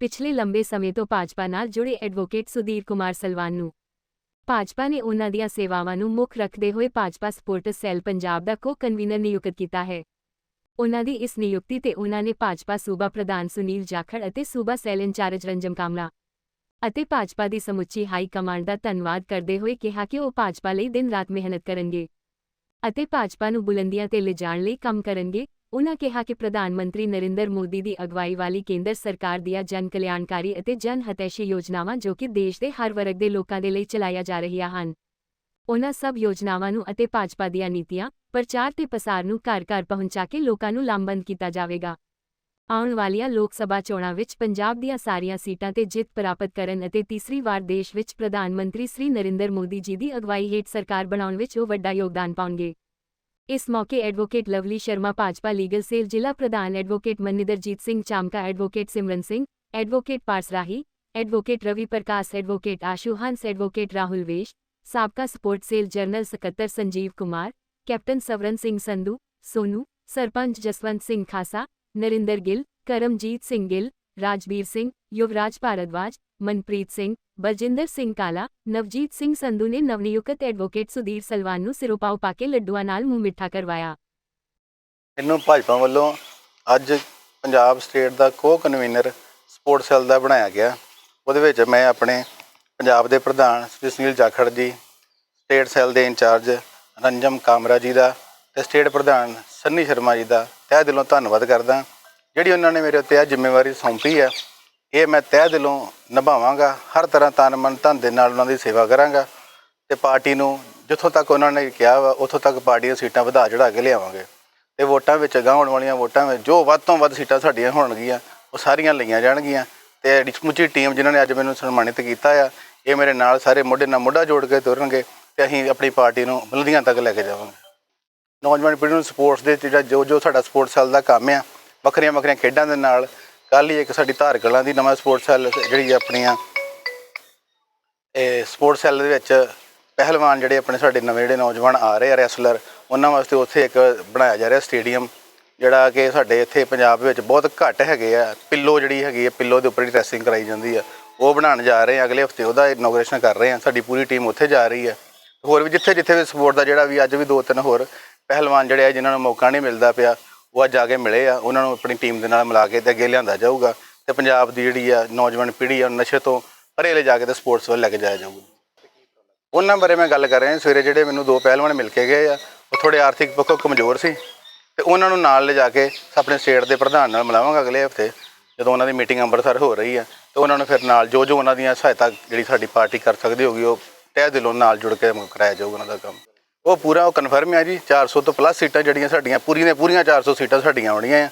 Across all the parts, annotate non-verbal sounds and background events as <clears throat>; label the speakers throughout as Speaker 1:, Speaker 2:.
Speaker 1: ਪਿਛਲੇ ਲੰਬੇ ਸਮੇਂ ਤੋਂ ਭਾਜਪਾ ਨਾਲ ਜੁੜੇ ਐਡਵੋਕੇਟ ਸੁਧੀਰ ਕੁਮਾਰ ਸਲਵਾਨ ਨੂੰ। ਭਾਜਪਾ ਨੇ ਉਨ੍ਹਾਂ ਦੀਆਂ ਸੇਵਾਵਾਂ ਨੂੰ ਮੁੱਖ ਰੱਖਦੇ ਹੋਏ ਭਾਜਪਾ ਸਪੋਰਟਰ ਸੈੱਲ ਪੰਜਾਬ ਦਾ ਕੋ-ਕਨਵੀਨਰ ਨਿਯੁਕਤ ਕੀਤਾ ਹੈ। ਉਹਨਾਂ ਦੀ ਇਸ ਨਿਯੁਕਤੀ ਤੇ ਉਨ੍ਹਾਂ ਨੇ ਭਾਜਪਾ ਸੂਬਾ ਪ੍ਰਧਾਨ ਸੁਨੀਲ ਜਾਖੜ ਅਤੇ ਸੂਬਾ ਸੈੱਲ ਇੰਚਾਰਜ ਰੰਜਮ ਕਾਮਲਾ ਅਤੇ ਭਾਜਪਾ ਦੀ ਸਮੁੱਚੀ ਹਾਈ ਕਮਾਂਡ ਦਾ ਧੰਨਵਾਦ ਕਰਦੇ ਹੋਏ ਕਿਹਾ ਕਿ ਉਹ ਭਾਜਪਾ ਲਈ ਦਿਨ ਰਾਤ ਮਿਹਨਤ ਕਰਨਗੇ ਅਤੇ ਭਾਜਪਾ ਨੂੰ ਬੁਲੰਦੀਆਂ ਤੇ ਲਿਜਾਣ ਲਈ ਕੰਮ ਕਰਨਗੇ। ਉਨ੍ਹਾਂ ਕਿਹਾ ਕਿ ਪ੍ਰਧਾਨ ਮੰਤਰੀ ਨਰਿੰਦਰ ਮੋਦੀ ਦੀ ਅਗਵਾਈ ਵਾਲੀ ਕੇਂਦਰ ਸਰਕਾਰ ਦੀਆਂ ਜਨ ਕਲਿਆਣਕਾਰੀ ਅਤੇ ਜਨ ਹਤੈਸ਼ੀ ਯੋਜਨਾਵਾਂ ਜੋ ਕਿ ਦੇਸ਼ ਦੇ ਹਰ ਵਰਗ ਦੇ ਲੋਕਾਂ ਦੇ ਲਈ ਚਲਾਈਆਂ ਜਾ ਰਹੀਆਂ ਹਨ। ਉਹਨਾਂ ਸਭ ਯੋਜਨਾਵਾਂ ਨੂੰ ਅਤੇ ਭਾਜਪਾ ਦੀਆਂ ਨੀਤੀਆਂ, ਪ੍ਰਚਾਰ ਤੇ ਪਸਾਰ ਨੂੰ ਘਰ-ਘਰ ਪਹੁੰਚਾ ਕੇ ਲੋਕਾਂ ਨੂੰ ਲਾਮਬੰਦ ਕੀਤਾ ਜਾਵੇਗਾ। ਆਉਣ ਵਾਲੀਆਂ ਲੋਕ ਸਭਾ ਚੋਣਾਂ ਵਿੱਚ ਪੰਜਾਬ ਦੀਆਂ ਸਾਰੀਆਂ ਸੀਟਾਂ ਤੇ ਜਿੱਤ ਪ੍ਰਾਪਤ ਕਰਨ ਅਤੇ ਤੀਸਰੀ ਵਾਰ ਦੇਸ਼ ਵਿੱਚ ਪ੍ਰਧਾਨ ਮੰਤਰੀ ਸ੍ਰੀ ਨਰਿੰਦਰ ਮੋਦੀ ਜੀ ਦੀ ਅਗਵਾਈ ਹੇਠ ਸਰਕਾਰ ਬਣਾਉਣ ਵਿੱਚ ਉਹ ਵੱਡਾ ਯੋਗਦਾਨ ਪਾਉਣਗੇ। ਇਸ ਮੌਕੇ advocate Lovely Sharma Bhajpa legal cell ਜ਼ਿਲ੍ਹਾ ਪ੍ਰਧਾਨ advocate Maninderjit Singh Chamka advocate Simran Singh advocate Paras Rahi advocate Ravi Prakash advocate Ashu Hans advocate Rahul Vesh ਸਾਬਕਾ ਸਪੋਰਟ ਸੇਲ ਜਨਰਲ ਸਕੱਤਰ ਸੰਜੀਵ ਕੁਮਾਰ ਕੈਪਟਨ ਸਵਰਨ ਸਿੰਘ ਸੰਧੂ ਸੋਨੂ ਸਰਪੰਚ ਜਸਵੰਤ ਸਿੰਘ ਖਾਸਾ ਨਰਿੰਦਰ ਗਿੱਲ ਕਰਮਜੀਤ ਸਿੰਘ ਗਿੱਲ ਰਾਜਵੀਰ ਸਿੰਘ ਯੁਵਰਾਜ ਭਾਰਦਵਾਜ ਮਨਪ੍ਰੀਤ ਸਿੰਘ ਬਲਜਿੰਦਰ ਸਿੰਘ ਕਾਲਾ, ਨਵਜੀਤ ਸਿੰਘ ਸੰਧੂ ਨੇ ਨਵਨਿਯੁਕਤ ਐਡਵੋਕੇਟ ਸੁਧੀਰ ਸਲਵਾਨ ਨੂੰ ਨਾਲ ਮੂੰਹ ਮਿੱਠਾ ਕਰਵਾਇਆ।
Speaker 2: ਮੈਨੂੰ ਭਾਜਪਾ ਵੱਲੋਂ ਅੱਜ ਪੰਜਾਬ ਸਟੇਟ ਦਾ ਕੋ ਕਨਵੀਨਰ ਸਪੋਰਟ ਸੈੱਲ ਦਾ ਬਣਾਇਆ ਗਿਆ। ਉਹਦੇ ਵਿੱਚ ਮੈਂ ਆਪਣੇ ਪੰਜਾਬ ਦੇ ਪ੍ਰਧਾਨ ਸ੍ਰੀ ਸੁਨੀਲ ਜਾਖੜ ਜੀ, ਸਟੇਟ ਸੈੱਲ ਦੇ ਇੰਚਾਰਜ ਰੰਜਮ ਕਾਮਰਾ ਜੀ ਦਾ ਤੇ ਸਟੇਟ ਪ੍ਰਧਾਨ ਸੰਨੀ ਸ਼ਰਮਾ ਜੀ ਦਾ ਤਹਿ ਦਿਲੋਂ ਧੰਨਵਾਦ ਕਰਦਾ, ਜਿਹੜੀ ਉਹਨਾਂ ਨੇ ਮੇਰੇ ਉੱਤੇ ਇਹ ਜ਼ਿੰਮੇਵਾਰੀ ਸੌਂਪੀ ਹੈ ਇਹ ਮੈਂ ਤਹਿ ਦਿਲੋਂ ਨਿਭਾਵਾਂਗਾ, ਹਰ ਤਰ੍ਹਾਂ ਤਨ ਮਨ ਧਨ ਦੇ ਨਾਲ ਉਹਨਾਂ ਦੀ ਸੇਵਾ ਕਰਾਂਗਾ। ਤੇ ਪਾਰਟੀ ਨੂੰ ਜਿੱਥੋਂ ਤੱਕ ਉਹਨਾਂ ਨੇ ਕਿਹਾ ਵਾ, ਉੱਥੋਂ ਤੱਕ ਪਾਰਟੀ ਦੀਆਂ ਸੀਟਾਂ ਵਧਾ ਚੜਾ ਕੇ ਲਿਆਵਾਂਗੇ। ਤੇ ਵੋਟਾਂ ਵਿੱਚ ਅਗਾਂਹ ਹੋਣ ਵਾਲੀਆਂ ਵੋਟਾਂ ਵਿੱਚ ਜੋ ਵੱਧ ਤੋਂ ਵੱਧ ਸੀਟਾਂ ਸਾਡੀਆਂ ਹੋਣਗੀਆਂ, ਉਹ ਸਾਰੀਆਂ ਲਈਆਂ ਜਾਣਗੀਆਂ। ਤੇ ਸਮੁੱਚੀ ਟੀਮ ਜਿਨ੍ਹਾਂ ਨੇ ਅੱਜ ਮੈਨੂੰ ਸਨਮਾਨਿਤ ਕੀਤਾ ਆ, ਇਹ ਮੇਰੇ ਨਾਲ ਸਾਰੇ ਮੋਢੇ ਨਾਲ ਮੋਢਾ ਜੋੜ ਕੇ ਤੁਰਨਗੇ ਤੇ ਅਸੀਂ ਆਪਣੀ ਪਾਰਟੀ ਨੂੰ ਬੁਲੰਦੀਆਂ ਤੱਕ ਲੈ ਕੇ ਜਾਵਾਂਗੇ। ਨੌਜਵਾਨ ਪੀੜ੍ਹੀ ਨੂੰ ਸਪੋਰਟਸ ਦੇ ਜਿਹੜਾ ਜੋ ਜੋ ਸਾਡਾ ਸਪੋਰਟਸ ਸੈੱਲ ਦਾ ਕੰਮ ਆ ਵੱਖਰੀਆਂ ਵੱਖਰੀਆਂ ਖੇਡਾਂ ਦੇ ਨਾਲ ਕੱਲ ਹੀ ਇੱਕ ਸਾਡੀ ਧਾਰ ਕਲਾਂ ਦੀ ਨਵਾਂ ਸਪੋਰਟਸ ਸੈੱਲ ਜਿਹੜੀ ਆ, ਇਹ ਸਪੋਰਟਸ ਸੈੱਲ ਦੇ ਵਿੱਚ ਪਹਿਲਵਾਨ ਜਿਹੜੇ ਆਪਣੇ ਸਾਡੇ ਨਵੇਂ ਜਿਹੜੇ ਨੌਜਵਾਨ ਆ ਰਹੇ ਆ ਰੈਸਲਰ, ਉਹਨਾਂ ਵਾਸਤੇ ਉੱਥੇ ਇੱਕ ਬਣਾਇਆ ਜਾ ਰਿਹਾ ਸਟੇਡੀਅਮ, ਜਿਹੜਾ ਕਿ ਸਾਡੇ ਇੱਥੇ ਪੰਜਾਬ ਵਿੱਚ ਬਹੁਤ ਘੱਟ ਹੈਗੇ ਆ, ਪਿੱਲੋ ਜਿਹੜੀ ਹੈਗੀ ਆ, ਪਿੱਲੋ ਦੇ ਉੱਪਰ ਹੀ ਰੈਸਲਿੰਗ ਕਰਾਈ ਜਾਂਦੀ ਆ, ਉਹ ਬਣਾਉਣ ਜਾ ਰਹੇ ਆ, ਅਗਲੇ ਹਫ਼ਤੇ ਉਹਦਾ ਇਨੋਗ੍ਰੇਸ਼ਨ ਕਰ ਰਹੇ ਆ, ਸਾਡੀ ਪੂਰੀ ਟੀਮ ਉੱਥੇ ਜਾ ਰਹੀ ਹੈ ਹੋਰ ਵੀ ਜਿੱਥੇ ਜਿੱਥੇ ਵੀ ਸਪੋਰਟ ਦਾ ਜਿਹੜਾ ਵੀ ਅੱਜ ਵੀ ਦੋ ਤਿੰਨ ਹੋਰ ਪਹਿਲਵਾਨ ਜਿਹੜੇ ਆ, ਜਿਨ੍ਹਾਂ ਨੂੰ ਮੌਕਾ ਨਹੀਂ ਮਿਲਦਾ ਪਿਆ ਉਹ ਅੱਜ ਆ ਕੇ ਮਿਲੇ ਆ, ਉਹਨਾਂ ਨੂੰ ਆਪਣੀ ਟੀਮ ਦੇ ਨਾਲ ਮਿਲਾ ਕੇ ਤੇ ਅੱਗੇ ਲਿਆਂਦਾ ਜਾਊਗਾ ਤੇ ਪੰਜਾਬ ਦੀ ਜਿਹੜੀ ਆ ਨੌਜਵਾਨ ਪੀੜ੍ਹੀ ਆ, ਨਸ਼ੇ ਤੋਂ ਪਰੇ ਲੈ ਜਾ ਕੇ ਤੇ ਸਪੋਰਟਸ ਵੱਲ ਲੈ ਕੇ ਜਾਇਆ ਜਾਊਗਾ। ਉਹਨਾਂ ਬਾਰੇ ਮੈਂ ਗੱਲ ਕਰ ਰਿਹਾ ਸਵੇਰੇ ਜਿਹੜੇ ਮੈਨੂੰ ਦੋ ਪਹਿਲਵਾਨ ਮਿਲ ਕੇ ਗਏ ਆ, ਉਹ ਥੋੜੇ ਆਰਥਿਕ ਪੱਖੋਂ ਕਮਜ਼ੋਰ ਸੀ ਤੇ ਉਹਨਾਂ ਨੂੰ ਨਾਲ ਲਿਜਾ ਕੇ ਆਪਣੇ ਸਟੇਟ ਦੇ ਪ੍ਰਧਾਨ ਨਾਲ ਮਿਲਾਵਾਂਗਾ ਅਗਲੇ ਹਫ਼ਤੇ, ਜਦੋਂ ਉਹਨਾਂ ਦੀ ਮੀਟਿੰਗ ਅੰਮ੍ਰਿਤਸਰ ਹੋ ਰਹੀ ਹੈ ਤੇ ਉਹਨਾਂ ਨੂੰ ਫਿਰ ਨਾਲ ਜੋ ਜੋ ਉਹਨਾਂ ਦੀਆਂ ਸਹਾਇਤਾ ਜਿਹੜੀ ਸਾਡੀ ਪਾਰਟੀ ਕਰ ਸਕਦੀ ਹੋਗੀ ਉਹ ਤਹਿ ਦਿਲੋਂ ਨਾਲ ਜੁੜ ਕੇ ਕਰਾਇਆ ਜਾਊਗਾ ਉਹਨਾਂ ਦਾ ਕੰਮ। ਉਹ ਪੂਰਾ ਉਹ ਕਨਫਰਮ ਆ ਜੀ 400 ਤੋਂ ਪਲੱਸ ਸੀਟਾਂ ਜਿਹੜੀਆਂ ਸਾਡੀਆਂ, ਪੂਰੀਆਂ ਦੀਆਂ ਪੂਰੀਆਂ 400 ਸੀਟਾਂ ਸਾਡੀਆਂ ਆਉਣੀਆਂ ਆ।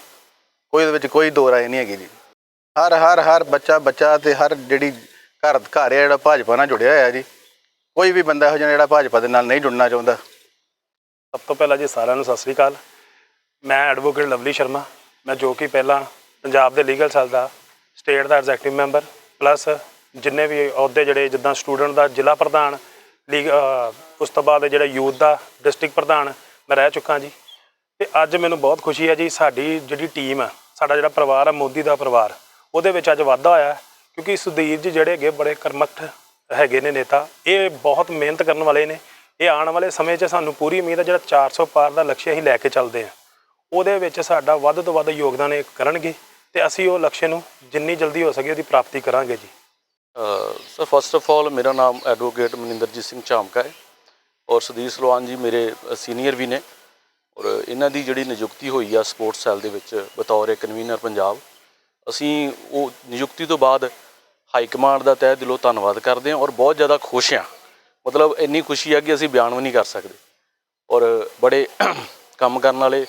Speaker 2: ਕੋਈ ਉਹਦੇ ਵਿੱਚ ਕੋਈ ਦੋ ਰਾਏ ਨਹੀਂ ਹੈਗੀ ਜੀ। ਹਰ ਹਰ ਹਰ ਬੱਚਾ ਬੱਚਾ ਤੇ ਹਰ ਜਿਹੜੀ ਘਰ ਘਰ ਹੈ ਜਿਹੜਾ ਭਾਜਪਾ ਨਾਲ ਜੁੜਿਆ ਹੋਇਆ ਜੀ। ਕੋਈ ਵੀ ਬੰਦਾ ਇਹੋ ਜਿਹਾ ਜਿਹੜਾ ਭਾਜਪਾ ਦੇ ਨਾਲ ਨਹੀਂ ਜੁੜਨਾ ਚਾਹੁੰਦਾ।
Speaker 3: ਸਭ ਤੋਂ ਪਹਿਲਾਂ ਜੀ ਸਾਰਿਆਂ ਨੂੰ ਸਤਿ ਸ੍ਰੀ ਅਕਾਲ। ਮੈਂ ਐਡਵੋਕੇਟ ਲਵਲੀ ਸ਼ਰਮਾ। ਮੈਂ ਜੋ ਕਿ ਪਹਿਲਾਂ ਪੰਜਾਬ ਦੇ ਲੀਗਲ ਸੈੱਲ ਦਾ ਸਟੇਟ ਦਾ ਐਗਜ਼ੈਕਟਿਵ ਮੈਂਬਰ ਪਲੱਸ ਜਿੰਨੇ ਵੀ ਅਹੁਦੇ ਜਿਹੜੇ ਜਿੱਦਾਂ ਸਟੂਡੈਂਟ ਦਾ ਜ਼ਿਲ੍ਹਾ ਪ੍ਰਧਾਨ ਲੀਗ ਉਸ ਤੋਂ ਬਾਅਦ ਜਿਹੜਾ ਯੂਥ ਦਾ ਡਿਸਟ੍ਰਿਕਟ ਪ੍ਰਧਾਨ ਮੈਂ ਰਹਿ ਚੁੱਕਾ ਜੀ। ਤੇ ਅੱਜ ਮੈਨੂੰ ਬਹੁਤ ਖੁਸ਼ੀ ਹੈ ਜੀ, ਸਾਡੀ ਜਿਹੜੀ ਟੀਮ ਆ, ਸਾਡਾ ਜਿਹੜਾ ਪਰਿਵਾਰ ਆ, ਮੋਦੀ ਦਾ ਪਰਿਵਾਰ, ਉਹਦੇ ਵਿੱਚ ਅੱਜ ਵਾਧਾ ਹੋਇਆ ਕਿਉਂਕਿ ਸੁਧੀਰ ਜੀ ਜਿਹੜੇ ਹੈਗੇ ਬੜੇ ਕਰਮਠ ਹੈਗੇ ਨੇ ਨੇਤਾ, ਇਹ ਬਹੁਤ ਮਿਹਨਤ ਕਰਨ ਵਾਲੇ ਨੇ। ਇਹ ਆਉਣ ਵਾਲੇ ਸਮੇਂ 'ਚ ਸਾਨੂੰ ਪੂਰੀ ਉਮੀਦ ਹੈ ਜਿਹੜਾ 400 ਪਾਰ ਦਾ ਲਕਸ਼ਯ ਅਸੀਂ ਲੈ ਕੇ ਚੱਲਦੇ ਹਾਂ। ਉਹਦੇ ਵਿੱਚ ਸਾਡਾ ਵੱਧ ਤੋਂ ਵੱਧ ਯੋਗਦਾਨ ਇਹ ਕਰਨਗੇ ਤੇ ਅਸੀਂ ਉਹ ਲਕਸ਼ਯ ਨੂੰ ਜਿੰਨੀ ਜਲਦੀ ਹੋ ਸਕੇ ਉਹਦੀ ਪ੍ਰਾਪਤੀ ਕਰਾਂਗੇ ਜੀ।
Speaker 4: ਸਰ ਫਸਟ ਆਫ ਆਲ ਮੇਰਾ ਨਾਮ ਐਡਵੋਕੇਟ ਮਨਿੰਦਰਜੀਤ ਸਿੰਘ ਚਾਮਕਾ ਹੈ। ਔਰ ਸੁਦੀਰ ਸਲਵਾਨ ਜੀ ਮੇਰੇ ਸੀਨੀਅਰ ਵੀ ਨੇ। ਔਰ ਇਹਨਾਂ ਦੀ ਜਿਹੜੀ ਨਿਯੁਕਤੀ ਹੋਈ ਆ ਸਪੋਰਟਸ ਸੈੱਲ ਦੇ ਵਿੱਚ ਬਤੌਰ ਇੱਕ ਕਨਵੀਨਰ ਪੰਜਾਬ, ਅਸੀਂ ਉਹ ਨਿਯੁਕਤੀ ਤੋਂ ਬਾਅਦ ਹਾਈ ਕਮਾਂਡ ਦਾ ਤਹਿ ਦਿਲੋਂ ਧੰਨਵਾਦ ਕਰਦੇ ਹਾਂ ਔਰ ਬਹੁਤ ਜ਼ਿਆਦਾ ਖੁਸ਼ ਹਾਂ। ਮਤਲਬ ਇੰਨੀ ਖੁਸ਼ੀ ਆ ਕਿ ਅਸੀਂ ਬਿਆਨ ਵੀ ਨਹੀਂ ਕਰ ਸਕਦੇ। ਔਰ ਬੜੇ <clears throat> ਕੰਮ ਕਰਨ ਵਾਲੇ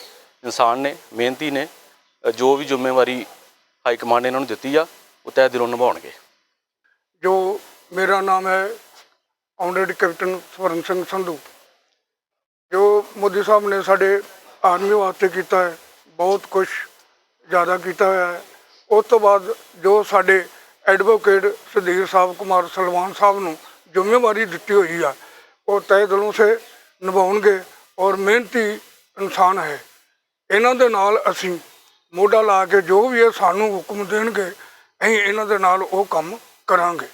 Speaker 4: ਇਨਸਾਨ ਨੇ, ਮਿਹਨਤੀ ਨੇ ਜੋ ਵੀ ਜ਼ਿੰਮੇਵਾਰੀ ਹਾਈ ਕਮਾਂਡ ਨੇ ਇਹਨਾਂ ਨੂੰ ਦਿੱਤੀ ਆ, ਉਹ ਤਹਿ ਦਿਲੋਂ ਨਿਭਾਉਣਗੇ।
Speaker 5: ਜੋ ਮੇਰਾ ਨਾਮ ਹੈ ਆਨਰੇਡ ਕੈਪਟਨ ਸਵਰਨ ਸਿੰਘ ਸੰਧੂ, ਜੋ ਮੋਦੀ ਸਾਹਿਬ ਨੇ ਸਾਡੇ ਆਰਮੀ ਵਾਸਤੇ ਕੀਤਾ ਹੈ, ਬਹੁਤ ਕੁਝ ਜ਼ਿਆਦਾ ਕੀਤਾ ਹੋਇਆ ਹੈ। ਉਸ ਤੋਂ ਬਾਅਦ ਜੋ ਸਾਡੇ ਐਡਵੋਕੇਟ ਸੁਧੀਰ ਸਾਹਿਬ ਕੁਮਾਰ ਸਲਵਾਨ ਸਾਹਿਬ ਨੂੰ ਜ਼ਿੰਮੇਵਾਰੀ ਦਿੱਤੀ ਹੋਈ ਆ, ਉਹ ਤਹਿ ਦਿਲੋਂ ਸੇ ਨਿਭਾਉਣਗੇ ਔਰ ਮਿਹਨਤੀ ਇਨਸਾਨ ਹੈ। ਇਹਨਾਂ ਦੇ ਨਾਲ ਅਸੀਂ ਮੋਢਾ ਲਾ ਕੇ ਜੋ ਵੀ ਇਹ ਸਾਨੂੰ ਹੁਕਮ ਦੇਣਗੇ, ਅਸੀਂ ਇਹਨਾਂ ਦੇ ਨਾਲ ਉਹ ਕੰਮ ਕਰਾਂਗੇ।